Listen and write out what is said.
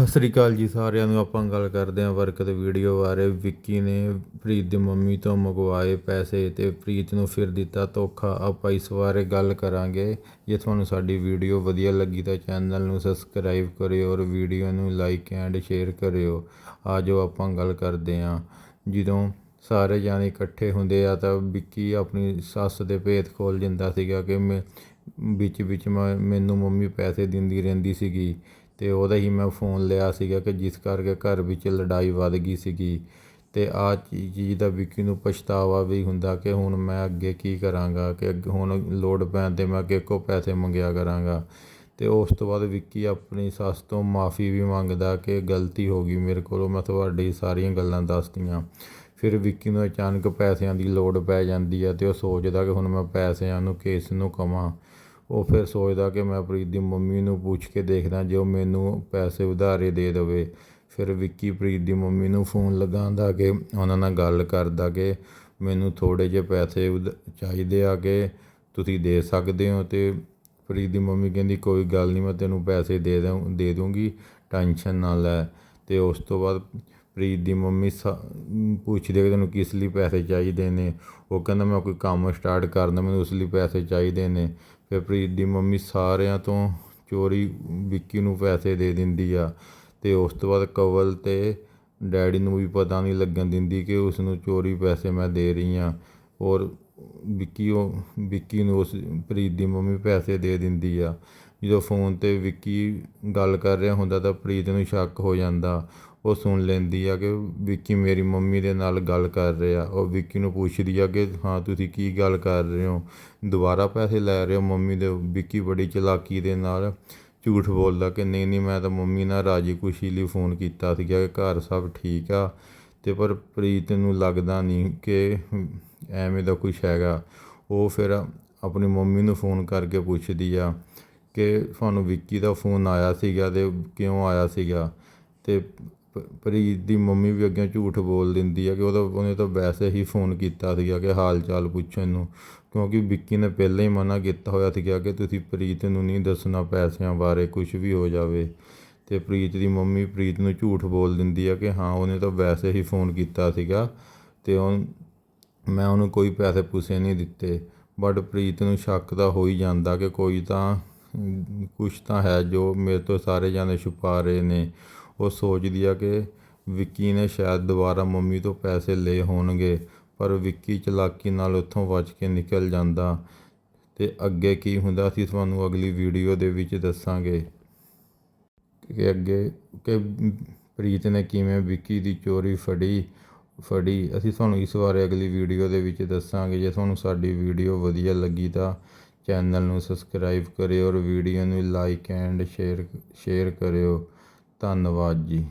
ਸਤਿ ਸ੍ਰੀ ਅਕਾਲ ਜੀ ਸਾਰਿਆਂ ਨੂੰ। ਆਪਾਂ ਗੱਲ ਕਰਦੇ ਹਾਂ ਵਰਕ ਤੇ ਵੀਡੀਓ ਬਾਰੇ। ਵਿੱਕੀ ਨੇ ਪ੍ਰੀਤ ਦੀ ਮੰਮੀ ਤੋਂ ਮੰਗਵਾਏ ਪੈਸੇ ਤੇ ਪ੍ਰੀਤ ਨੂੰ ਫਿਰ ਦਿੱਤਾ ਧੋਖਾ। ਆਪਾਂ ਇਸ ਬਾਰੇ ਗੱਲ ਕਰਾਂਗੇ। ਜੇ ਤੁਹਾਨੂੰ ਸਾਡੀ ਵੀਡੀਓ ਵਧੀਆ ਲੱਗੀ ਤਾਂ ਚੈਨਲ ਨੂੰ ਸਬਸਕ੍ਰਾਈਬ ਕਰਿਓ ਔਰ ਵੀਡੀਓ ਨੂੰ ਲਾਈਕ ਐਂਡ ਸ਼ੇਅਰ ਕਰਿਓ। ਆਜੋ ਆਪਾਂ ਗੱਲ ਕਰਦੇ ਹਾਂ। ਜਦੋਂ ਸਾਰੇ ਜਾਣੇ ਇਕੱਠੇ ਹੁੰਦੇ ਆ ਤਾਂ ਵਿੱਕੀ ਆਪਣੀ ਸੱਸ ਦੇ ਭੇਤ ਖੋਲ ਜਾਂਦਾ ਸੀਗਾ ਕਿ ਮੈਂ ਵਿੱਚ ਵਿੱਚ ਮੈਂ ਮੈਨੂੰ ਮੰਮੀ ਪੈਸੇ ਦਿੰਦੀ ਰਹਿੰਦੀ ਸੀਗੀ। ਅਤੇ ਉਹਦਾ ਹੀ ਮੈਂ ਫੋਨ ਲਿਆ ਸੀਗਾ ਕਿ ਜਿਸ ਕਰਕੇ ਘਰ ਵਿੱਚ ਲੜਾਈ ਵੱਧ ਗਈ ਸੀਗੀ। ਤੇ ਆ ਚੀਜ਼ ਦਾ ਵਿੱਕੀ ਨੂੰ ਪਛਤਾਵਾ ਵੀ ਹੁੰਦਾ ਕਿ ਹੁਣ ਮੈਂ ਅੱਗੇ ਕੀ ਕਰਾਂਗਾ, ਕਿ ਅੱਗੇ ਹੁਣ ਲੋੜ ਪੈਣ ਤੇ ਮੈਂ ਅੱਗੇ ਕੋ ਪੈਸੇ ਮੰਗਿਆ ਕਰਾਂਗਾ। ਅਤੇ ਉਸ ਤੋਂ ਬਾਅਦ ਵਿੱਕੀ ਆਪਣੀ ਸੱਸ ਤੋਂ ਮਾਫੀ ਵੀ ਮੰਗਦਾ ਕਿ ਗਲਤੀ ਹੋ ਗਈ ਮੇਰੇ ਕੋਲੋਂ, ਮੈਂ ਤੁਹਾਡੀ ਸਾਰੀਆਂ ਗੱਲਾਂ ਦੱਸਤੀਆਂ। ਫਿਰ ਵਿੱਕੀ ਨੂੰ ਅਚਾਨਕ ਪੈਸਿਆਂ ਦੀ ਲੋੜ ਪੈ ਜਾਂਦੀ ਹੈ ਅਤੇ ਉਹ ਸੋਚਦਾ ਕਿ ਹੁਣ ਮੈਂ ਪੈਸਿਆਂ ਨੂੰ, ਕਿਸ ਨੂੰ ਕਵਾਂ। ਉਹ ਫਿਰ ਸੋਚਦਾ ਕਿ ਮੈਂ ਪ੍ਰੀਤ ਦੀ ਮੰਮੀ ਨੂੰ ਪੁੱਛ ਕੇ ਦੇਖਦਾ ਜੇ ਉਹ ਮੈਨੂੰ ਪੈਸੇ ਉਧਾਰੇ ਦੇ ਦੇਵੇ। ਫਿਰ ਵਿੱਕੀ ਪ੍ਰੀਤ ਦੀ ਮੰਮੀ ਨੂੰ ਫੋਨ ਲਗਾਉਂਦਾ ਕਿ ਉਹਨਾਂ ਨਾਲ ਗੱਲ ਕਰਦਾ ਕਿ ਮੈਨੂੰ ਥੋੜੇ ਜਿਹੇ ਪੈਸੇ ਉਧ- ਚਾਹੀਦੇ ਆ ਕਿ ਤੁਸੀਂ ਦੇ ਸਕਦੇ ਹੋ ਤੇ ਪ੍ਰੀਤ ਦੀ ਮੰਮੀ ਕਹਿੰਦੀ, ਕੋਈ ਗੱਲ ਨਹੀਂ, ਮੈਂ ਤੈਨੂੰ ਪੈਸੇ ਦੇ ਦਊਂ, ਦੇ ਦੂੰਗੀ ਟੈਨਸ਼ਨ ਨਾ ਲੈ। ਤੇ ਉਸ ਤੋਂ ਬਾਅਦ ਪ੍ਰੀਤ ਦੀ ਮੰਮੀ ਸਾ- ਪੁੱਛਦੇ ਕਿ ਤੈਨੂੰ ਕਿਸ ਲਈ ਪੈਸੇ ਚਾਹੀਦੇ ਨੇ? ਉਹ ਕਹਿੰਦਾ, ਮੈਂ ਕੋਈ ਕੰਮ ਸਟਾਰਟ ਕਰਨਾ ਮੈਨੂੰ ਉਸ ਲਈ ਪੈਸੇ ਚਾਹੀਦੇ ਨੇ। ਫਿਰ ਪ੍ਰੀਤ ਦੀ ਮੰਮੀ ਸਾਰਿਆਂ ਤੋਂ ਚੋਰੀ ਵਿੱਕੀ ਨੂੰ ਪੈਸੇ ਦੇ ਦਿੰਦੀ ਆ ਅਤੇ ਉਸ ਤੋਂ ਬਾਅਦ ਕਵਲ ਤੇ ਡੈਡੀ ਨੂੰ ਵੀ ਪਤਾ ਨਹੀਂ ਲੱਗਣ ਦਿੰਦੀ ਕਿ ਉਸ ਨੂੰ ਚੋਰੀ ਪੈਸੇ ਮੈਂ ਦੇ ਰਹੀ ਹਾਂ ਔਰ ਵਿੱਕੀ ਉਹ, ਵਿੱਕੀ ਨੂੰ ਉਸ ਪ੍ਰੀਤ ਦੀ ਮੰਮੀ ਪੈਸੇ ਦੇ ਦਿੰਦੀ ਆ। ਜਦੋਂ ਫੋਨ ਤੇ ਵਿੱਕੀ ਗੱਲ ਕਰ ਰਿਹਾ ਹੁੰਦਾ ਤਾਂ ਪ੍ਰੀਤ ਨੂੰ ਸ਼ੱਕ ਹੋ ਜਾਂਦਾ। ਉਹ ਸੁਣ ਲੈਂਦੀ ਆ ਕਿ ਵਿੱਕੀ ਮੇਰੀ ਮੰਮੀ ਦੇ ਨਾਲ ਗੱਲ ਕਰ ਰਿਹਾ। ਉਹ ਵਿੱਕੀ ਨੂੰ ਪੁੱਛਦੀ ਆ ਕਿ ਹਾਂ, ਤੁਸੀਂ ਕੀ ਗੱਲ ਕਰ ਰਹੇ ਹੋ? ਦੁਬਾਰਾ ਪੈਸੇ ਲੈ ਰਹੇ ਹੋ ਮੰਮੀ ਦੇ? ਵਿੱਕੀ ਬੜੀ ਚਲਾਕੀ ਦੇ ਨਾਲ ਝੂਠ ਬੋਲਦਾ ਕਿ ਨਹੀਂ ਨਹੀਂ, ਮੈਂ ਤਾਂ ਮੰਮੀ ਨਾਲ ਰਾਜੀ ਖੁਸ਼ੀ ਲਈ ਫੋਨ ਕੀਤਾ ਸੀਗਾ ਕਿ ਘਰ ਸਭ ਠੀਕ ਆ ਤੇ ਪਰ ਪ੍ਰੀਤ ਨੂੰ ਲੱਗਦਾ ਨਹੀਂ ਕਿ ਐਵੇਂ ਦਾ ਕੁਝ ਹੈਗਾ। ਉਹ ਫਿਰ ਆਪਣੀ ਮੰਮੀ ਨੂੰ ਫੋਨ ਕਰਕੇ ਪੁੱਛਦੀ ਆ ਕਿ ਤੁਹਾਨੂੰ ਵਿੱਕੀ ਦਾ ਫੋਨ ਆਇਆ ਸੀਗਾ ਤੇ ਕਿਉਂ ਆਇਆ ਸੀਗਾ? ਤੇ ਪ- ਪ੍ਰੀਤ ਦੀ ਮੰਮੀ ਵੀ ਅੱਗੇ ਝੂਠ ਬੋਲ ਦਿੰਦੀ ਹੈ ਕਿ ਉਹਦਾ, ਉਹਨੇ ਤਾਂ ਵੈਸੇ ਹੀ ਫੋਨ ਕੀਤਾ ਸੀਗਾ ਕਿ ਹਾਲ ਚਾਲ ਪੁੱਛਣ ਨੂੰ, ਕਿਉਂਕਿ ਵਿੱਕੀ ਨੇ ਪਹਿਲਾਂ ਹੀ ਮਨਾ ਕੀਤਾ ਹੋਇਆ ਸੀਗਾ ਕਿ ਤੁਸੀਂ ਪ੍ਰੀਤ ਨੂੰ ਨਹੀਂ ਦੱਸਣਾ ਪੈਸਿਆਂ ਬਾਰੇ ਕੁਝ ਵੀ ਹੋ ਜਾਵੇ। ਤੇ ਪ੍ਰੀਤ ਦੀ ਮੰਮੀ ਪ੍ਰੀਤ ਨੂੰ ਝੂਠ ਬੋਲ ਦਿੰਦੀ ਆ ਕਿ ਹਾਂ, ਉਹਨੇ ਤਾਂ ਵੈਸੇ ਹੀ ਫੋਨ ਕੀਤਾ ਸੀਗਾ ਤੇ ਉਹ, ਮੈਂ ਉਹਨੂੰ ਕੋਈ ਪੈਸੇ ਪੂਸੇ ਨਹੀਂ ਦਿੱਤੇ। ਬਟ ਪ੍ਰੀਤ ਨੂੰ ਸ਼ੱਕ ਤਾਂ ਹੋ ਹੀ ਜਾਂਦਾ ਕਿ ਕੋਈ ਤਾਂ, ਕੁਛ ਤਾਂ ਹੈ ਜੋ ਮੇਰੇ ਤੋਂ ਸਾਰੇ ਜਾਣੇ ਛੁਪਾ ਰਹੇ ਨੇ। ਉਹ ਸੋਚਦੀ ਆ ਕਿ ਵਿੱਕੀ ਨੇ ਸ਼ਾਇਦ ਦੁਬਾਰਾ ਮੰਮੀ ਤੋਂ ਪੈਸੇ ਲਏ ਹੋਣਗੇ, ਪਰ ਵਿੱਕੀ ਚਲਾਕੀ ਨਾਲ ਉੱਥੋਂ ਬਚ ਕੇ ਨਿਕਲ ਜਾਂਦਾ। ਤੇ ਅੱਗੇ ਕੀ ਹੁੰਦਾ ਅਸੀਂ ਤੁਹਾਨੂੰ ਅਗਲੀ ਵੀਡੀਓ ਦੇ ਵਿੱਚ ਦੱਸਾਂਗੇ। ਕਿ ਅੱਗੇ ਕਿ ਪ੍ਰੀਤ ਨੇ ਕਿਵੇਂ ਵਿੱਕੀ ਦੀ ਚੋਰੀ ਫੜੀ ਫੜੀ। ਅਸੀਂ ਤੁਹਾਨੂੰ ਇਸ ਬਾਰੇ ਅਗਲੀ ਵੀਡੀਓ ਦੇ ਵਿੱਚ ਦੱਸਾਂਗੇ। ਜੇ ਤੁਹਾਨੂੰ ਸਾਡੀ ਵੀਡੀਓ ਵਧੀਆ ਲੱਗੀ ਤਾਂ ਚੈਨਲ ਨੂੰ ਸਬਸਕ੍ਰਾਈਬ ਕਰਿਓ ਔਰ ਵੀਡੀਓ ਨੂੰ ਲਾਈਕ ਐਂਡ ਸ਼ੇਅਰ ਸ਼ੇਅਰ ਕਰਿਓ। ਧੰਨਵਾਦ ਜੀ।